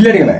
കില്ലടികളെ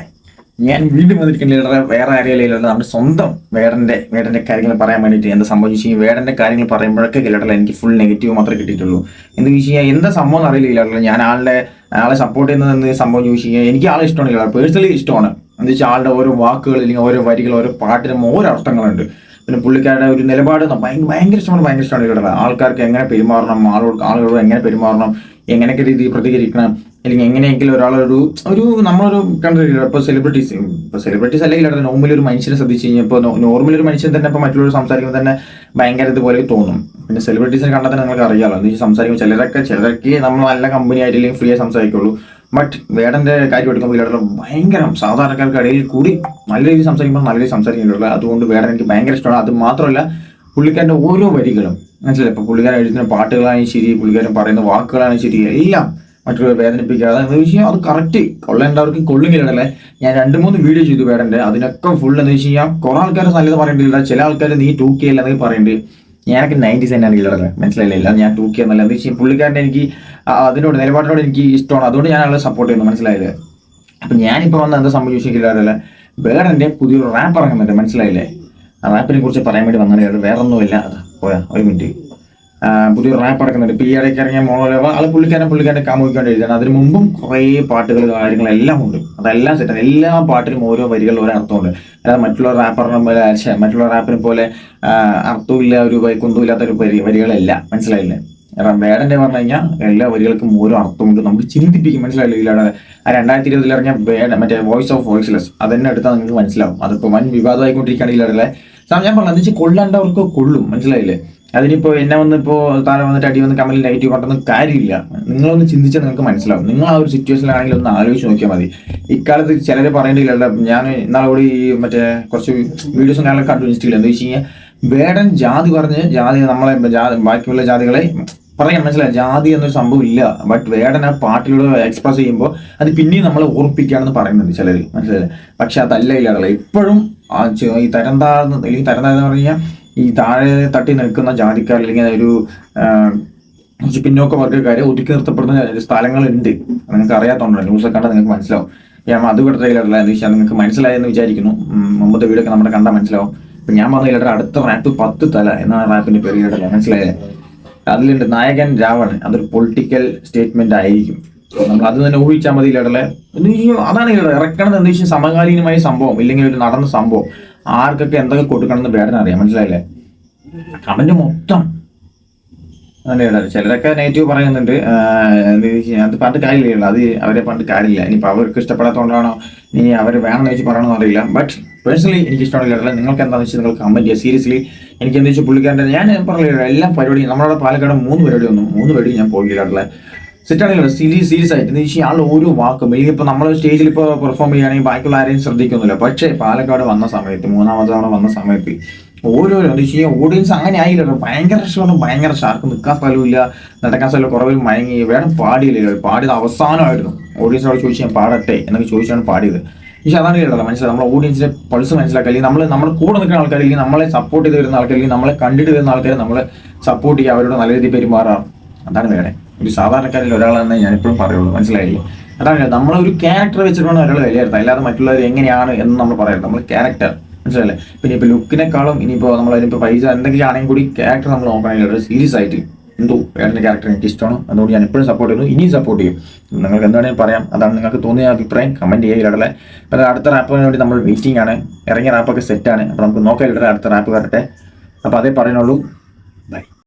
ഞാൻ വീണ്ടും വന്നിരിക്കുന്ന ലീഡറെ വേറെ ആരെയല്ല നമ്മുടെ സ്വന്തം വേടന്റെ വേടന്റെ കാര്യങ്ങൾ പറയാൻ വേണ്ടിയിട്ട് എന്താ സംഭവിച്ചു വേടന്റെ കാര്യങ്ങൾ പറയുമ്പോഴൊക്കെ ലീഡറിൽ എനിക്ക് ഫുൾ നെഗറ്റീവ് മാത്രമേ കിട്ടിയിട്ടുള്ളൂ. എന്ന് ചോദിച്ചു കഴിഞ്ഞാൽ എന്താ സംഭവം അറിയില്ല കില്ലടല ഞാൻ ആളുടെ ആളെ സപ്പോർട്ട് ചെയ്യുന്നതെന്ന് സംഭവം ചോദിച്ചു കഴിഞ്ഞാൽ എനിക്ക് ആളെ ഇഷ്ടമാണ് കില്ലട പേഴ്സണലി ഇഷ്ടമാണ്. എന്ന് വെച്ചാൽ ആളുടെ ഓരോ വാക്കുകൾ അല്ലെങ്കിൽ ഓരോ വരികൾ ഓരോ പാട്ടിനും ഓരോ അർത്ഥങ്ങളുണ്ട്. പിന്നെ പുള്ളിക്കാരുടെ ഒരു നിലപാട് ഭയങ്കര ഇഷ്ടമാണ് ഭയങ്കര ഇഷ്ടമാണ് കില്ലടല ആൾക്കാർക്ക് എങ്ങനെ പെരുമാറണം ആളോട് ആളുകളോട് എങ്ങനെ പെരുമാറണം എങ്ങനെയൊക്കെ രീതിയിൽ പ്രതികരിക്കണം അല്ലെങ്കിൽ എങ്ങനെയെങ്കിലും ഒരാളൊരു ഒരു നമ്മളൊരു കണ്ടിട്ടില്ല ഇപ്പോൾ സെലിബ്രിറ്റീസ് ഇപ്പോൾ സെലിബ്രിറ്റീസ് അല്ലെങ്കിൽ അവിടെ നോർമലി ഒരു മനുഷ്യനെ ശ്രദ്ധിച്ച് കഴിഞ്ഞാൽ ഇപ്പോൾ നോർമലി ഒരു മനുഷ്യൻ തന്നെ ഇപ്പോൾ മറ്റുള്ളവർ സംസാരിക്കുമ്പോൾ തന്നെ ഭയങ്കര ഇതുപോലെ തോന്നും. പിന്നെ സെലിബ്രിറ്റീസിനെ കണ്ടാൽ തന്നെ നിങ്ങൾക്ക് അറിയാമല്ലോ എന്ന് വെച്ചാൽ സംസാരിക്കുമ്പോൾ ചിലരൊക്കെ ചിലർക്ക് നമ്മൾ നല്ല കമ്പനി ആയിട്ട് അല്ലെങ്കിൽ ഫ്രീ ആയി സംസാരിക്കുള്ളൂ. ബട്ട് വേടന്റെ കാര്യം എടുക്കുമ്പോൾ ഇതിലുള്ള ഭയങ്കര സാധാരണക്കാർക്ക് ഇടയിൽ കൂടി നല്ല രീതിയിൽ സംസാരിക്കുമ്പോൾ നല്ല രീതിയിൽ സംസാരിക്കുന്നുള്ളൂ അതുകൊണ്ട് വേടൻ എനിക്ക് ഭയങ്കര ഇഷ്ടമാണ്. അത് മാത്രമല്ല പുള്ളിക്കാരന്റെ ഓരോ വരികളും മനസ്സിലായി? ഇപ്പോൾ പുള്ളിക്കാരൻ എഴുതുന്ന പാട്ടുകളാണെങ്കിൽ ശരി പുള്ളിക്കാരൻ പറയുന്ന വാക്കുകളാണെങ്കിൽ ശരി എല്ലാം മറ്റുള്ളവരെ വേദനിപ്പിക്കാതെ എന്ന് വെച്ച് കഴിഞ്ഞാൽ അത് കറക്റ്റ് കൊള്ളേണ്ടവർക്കും കൊള്ളുകയില്ലല്ലേ ഞാൻ രണ്ട് മൂന്ന് വീഡിയോ ചെയ്തു വേടന്റെ. അതിനൊക്കെ ഫുൾ എന്ന് വെച്ച് കഴിഞ്ഞാൽ കുറെ ആൾക്കാർ നല്ലത് പറയേണ്ടില്ല ചില ആൾക്കാർ നീ ടൂ കെ അല്ല എന്നൊക്കെ പറയുന്നുണ്ട് ഞാനൊക്കെ നയന്റി സെന്നാണ് ഇല്ലടല്ലേ മനസ്സിലായില്ല? ഞാൻ ടൂ കെ എന്നല്ല. എന്ന് വെച്ചാൽ പുള്ളിക്കാരന്റെ എനിക്ക് അതിനോട് നിലപാടിനോട് എനിക്ക് ഇഷ്ടമാണ്. അതുകൊണ്ട് ഞാൻ ആളെ സപ്പോർട്ട് ചെയ്യുന്നു. മനസ്സിലായത് അപ്പം ഞാനിപ്പോൾ വന്ന എന്താ സംഭവിച്ചിട്ടില്ല വേടന്റെ പുതിയൊരു റാപ്പ് ഇറങ്ങുന്നുണ്ട്. മനസ്സിലായില്ലേ? ആ റാപ്പിനെ കുറിച്ച് പറയാൻ വേണ്ടി വന്നത് വേറെ ഒന്നുമില്ല. പോയാ ഒരു മിനിറ്റ് ആ, പുതിയൊരു റാപ്പ് ഇറക്കുന്നുണ്ട് ഇപ്പൊ ഈ ഇടയ്ക്ക് ഇറങ്ങിയ മോളോലവ അത് പുള്ളിക്കാരൻ പുള്ളിക്കാരൻ കാമുക്കാണ്ട് എഴുതിയാണ് അതിന് മുമ്പും കുറേ പാട്ടുകൾ കാര്യങ്ങളെല്ലാം ഉണ്ട്. അതെല്ലാം സെറ്റാണ് എല്ലാ പാട്ടിനും ഓരോ വരികൾ ഓരോ അർത്ഥമുണ്ട്. അതായത് മറ്റുള്ള റാപ്പറിനെ പോലെ മറ്റുള്ള റാപ്പിനെ പോലെ അർത്ഥമില്ല ഒരു കുന്തമില്ലാത്ത ഒരു വരി വരികളല്ല. മനസ്സിലായില്ലേ? എന്ന് പറഞ്ഞു കഴിഞ്ഞാൽ എല്ലാ വരികൾക്കും ഓരോ അർത്ഥമുണ്ട്. നമുക്ക് ചിന്തിപ്പിക്കും. മനസ്സിലായില്ല? ഇതിലാണ് ആ രണ്ടായിരത്തി ഇരുപതിൽ ഇറങ്ങിയ വേട മറ്റേ വോയിസ് ഓഫ് വോയിസ്ലെസ് അതെന്നെ എടുത്താൽ നിങ്ങൾക്ക് മനസ്സിലാവും. അതിപ്പോൾ വൻ വിവാദമായിക്കൊണ്ടിരിക്കുകയാണ് ഇതിലടലെ ഞാൻ പറഞ്ഞു എന്ന് കൊള്ളേണ്ടവർക്ക് കൊള്ളും. മനസ്സിലായില്ലേ? അതിനിപ്പോൾ എന്നെ വന്ന് ഇപ്പോ താഴെ വന്നിട്ട് അടി വന്ന് കമന്റിൽ നെഗറ്റീവ് പറഞ്ഞൊന്നും കാര്യമില്ല. നിങ്ങളൊന്ന് ചിന്തിച്ചാൽ നിങ്ങൾക്ക് മനസ്സിലാവും. നിങ്ങൾ ആ ഒരു സിറ്റുവേഷനിലാണെങ്കിൽ ഒന്ന് ആലോചിച്ച് നോക്കിയാൽ മതി. ഇക്കാലത്ത് ചിലർ പറയേണ്ടില്ല ഞാൻ ഇന്നാളെ കൂടി ഈ മറ്റേ കുറച്ച് വീഡിയോസും കാര്യങ്ങളൊക്കെ കണ്ടു ഇൻസ്റ്റിൽ എന്താ വെച്ച് കഴിഞ്ഞാൽ വേടൻ ജാതി പറഞ്ഞ് ജാതി നമ്മളെ ബാക്കിയുള്ള ജാതികളെ പറയാൻ മനസ്സിലായി ജാതി എന്നൊരു സംഭവം ഇല്ല. ബട്ട് വേടൻ ആ എക്സ്പ്രസ് ചെയ്യുമ്പോൾ അത് പിന്നെയും നമ്മളെ ഓർപ്പിക്കുകയാണെന്ന് പറയുന്നുണ്ട് ചിലർ മനസ്സിലായില്ലേ? പക്ഷെ അതല്ല ഇല്ലാതെ ഇപ്പോഴും ഈ തരം താഴ്ന്ന അല്ലെങ്കിൽ തരം താഴ്ന്ന പറഞ്ഞു കഴിഞ്ഞാൽ ഈ താഴെ തട്ടി നിൽക്കുന്ന ജാതിക്കാർ അല്ലെങ്കിൽ ഒരു പിന്നോക്ക വർഗക്കാരെ ഒതുക്കി നിർത്തപ്പെടുന്ന സ്ഥലങ്ങളുണ്ട്. നിങ്ങൾക്ക് അറിയാത്തതുകൊണ്ടാണ് ന്യൂസൊക്കെ കണ്ടാൽ നിങ്ങൾക്ക് മനസ്സിലാവും. ഞാൻ അത് ഇവിടെ ട്രെയിലറില്ല എന്ന് വെച്ചാൽ നിങ്ങൾക്ക് മനസ്സിലായെന്ന് വിചാരിക്കുന്നു. മുമ്പത്തെ വീടൊക്കെ നമ്മുടെ കണ്ടാൽ മനസ്സിലാവും. ഞാൻ പറഞ്ഞ ഇല്ലട അടുത്ത റാപ്പ് പത്ത് തല എന്നാണ് റാപ്പിന്റെ പേര് ഇല്ലടല്ല മനസ്സിലായേ അതിലുണ്ട് നായകൻ രാവൺ അതൊരു പൊളിറ്റിക്കൽ സ്റ്റേറ്റ്മെന്റ് ആയിരിക്കും. നമ്മൾ അത് തന്നെ ഊഹിച്ചാൽ മതി ഇടലെ അതാണ് ഇറക്കണത് എന്ന് വെച്ചാൽ സമകാലീനമായ സംഭവം ഇല്ലെങ്കിൽ ഒരു നടന്ന സംഭവം. ആർക്കൊക്കെ എന്തൊക്കെ കൊടുക്കണം എന്ന് വേടന അറിയാം. മനസ്സിലായില്ലേ? കമന്റ് മൊത്തം. അതെ ചിലരൊക്കെ നെഗറ്റീവ് പറയുന്നുണ്ട്. അത് പണ്ട് കാര്യമില്ല. അത് അവരെ പണ്ട് കാര്യമില്ല. ഇനിയിപ്പോൾ അവർക്ക് ഇഷ്ടപ്പെടാത്തതുകൊണ്ടാണോ? ഇനി അവർ വേണമെന്ന് വെച്ച് പറയണമെന്ന് അറിയില്ല. ബട്ട് പേഴ്സണലി എനിക്ക് ഇഷ്ടമാണ് നിങ്ങൾക്ക് എന്താണെന്ന് വെച്ചാൽ നിങ്ങൾ കമന്റ് ചെയ്യുക. സീരിയസ്ലി എനിക്ക് എന്താ വെച്ചാൽ പുള്ളിക്കാരന്റെ ഞാൻ പറഞ്ഞില്ല എല്ലാ പരിപാടിയും നമ്മുടെ പാലക്കാട് മൂന്ന് പരിപാടി വന്നു. മൂന്ന് പരിപാടി ഞാൻ പോയില്ല സെറ്റാണെങ്കിലും സീരിയസ് സീരിയസ് ആയിട്ട്. എന്ന് വെച്ചാൽ ആൾ ഓരോ വാക്കും ഇല്ലെങ്കിൽ ഇപ്പോൾ നമ്മൾ സ്റ്റേജിൽ ഇപ്പോൾ പെർഫോം ചെയ്യുകയാണെങ്കിൽ ബാക്കിയുള്ള ആരെയും ശ്രദ്ധിക്കുന്നില്ല പക്ഷേ പാലക്കാട് വന്ന സമയത്ത് മൂന്നാമത്തെ തവണ വന്ന സമയത്ത് ഓരോരോ എന്ന് വെച്ച് കഴിഞ്ഞാൽ ഓഡിയൻസ് അങ്ങനെ ആയില്ല ഭയങ്കര ഇഷ്ടമാണ് ഭയങ്കര ആർക്കും നിൽക്കാൻ സ്ഥലമില്ല നടക്കാൻ സ്ഥലം കുറവിൽ മയങ്ങി. വേണം പാടിയില്ല പാടിയത് അവസാനമായിരുന്നു. ഓഡിയൻസിനോട് ചോദിച്ചു ഞാൻ പാടട്ടെ എന്നൊക്കെ ചോദിച്ചാണ് പാടിയത്. പക്ഷെ അതാണ് കേട്ടോ മനസ്സിലായി? നമ്മുടെ ഓഡിയൻസിന്റെ പൾസ് മനസ്സിലാക്കുക അല്ലെങ്കിൽ നമ്മൾ നമ്മുടെ കൂടെ നിൽക്കുന്ന ആൾക്കാർ അല്ലെങ്കിൽ നമ്മളെ സപ്പോർട്ട് ചെയ്ത് വരുന്ന ആൾക്കാർ അല്ലെങ്കിൽ നമ്മളെ കണ്ടിട്ട് വരുന്ന ആൾക്കാർ നമ്മളെ സപ്പോർട്ട് ചെയ്യുക അവരോട് നല്ല രീതിയിൽ പെരുമാറാം. അതാണ് വേണേ ഒരു സാധാരണക്കാരിൽ ഒരാളെന്ന് ഞാൻ എപ്പോഴും പറയുള്ളൂ. മനസ്സിലായില്ലേ? അതാണ് നമ്മളൊരു ക്യാരക്ടർ വെച്ചിട്ടാണ് ഒരാൾ വിലയിരുത്തുക അല്ലാതെ മറ്റുള്ളവർ എങ്ങനെയാണ് എന്ന് നമ്മൾ പറയരുത്. നമ്മൾ ക്യാരക്ടർ മനസ്സിലല്ലേ പിന്നെ ഇപ്പോൾ ലുക്കിനെക്കാളും ഇനിയിപ്പോൾ നമ്മൾ അതിനിപ്പോൾ പൈസ എന്തെങ്കിലും ആണെങ്കിൽ കൂടി ക്യാരക്ടർ നമ്മൾ നോക്കണമെങ്കിൽ സീരിയസ് ആയിട്ട് എന്തോ? വേറെ ക്യാരക്ടർ എനിക്ക് ഇഷ്ടമാണ്. അതുകൊണ്ട് ഞാൻ എപ്പോഴും സപ്പോർട്ട് ചെയ്യുന്നു. ഇനിയും സപ്പോർട്ട് ചെയ്യും. നിങ്ങൾക്ക് എന്താണ് പറയാം? അതാണ് നിങ്ങൾക്ക് തോന്നിയ അഭിപ്രായം? കമന്റ് ചെയ്യുക ഇടലെ അപ്പോൾ അടുത്ത റാപ്പിന് വേണ്ടി നമ്മൾ വെയിറ്റിംഗ് ആണ്. ഇറങ്ങിയ റാപ്പൊക്കെ സെറ്റാണ് അപ്പോൾ നമുക്ക് നോക്കാം ഇടലെ അടുത്ത റാപ്പ് വരട്ടെ അപ്പോൾ അതേ പറയുന്നുള്ളൂ.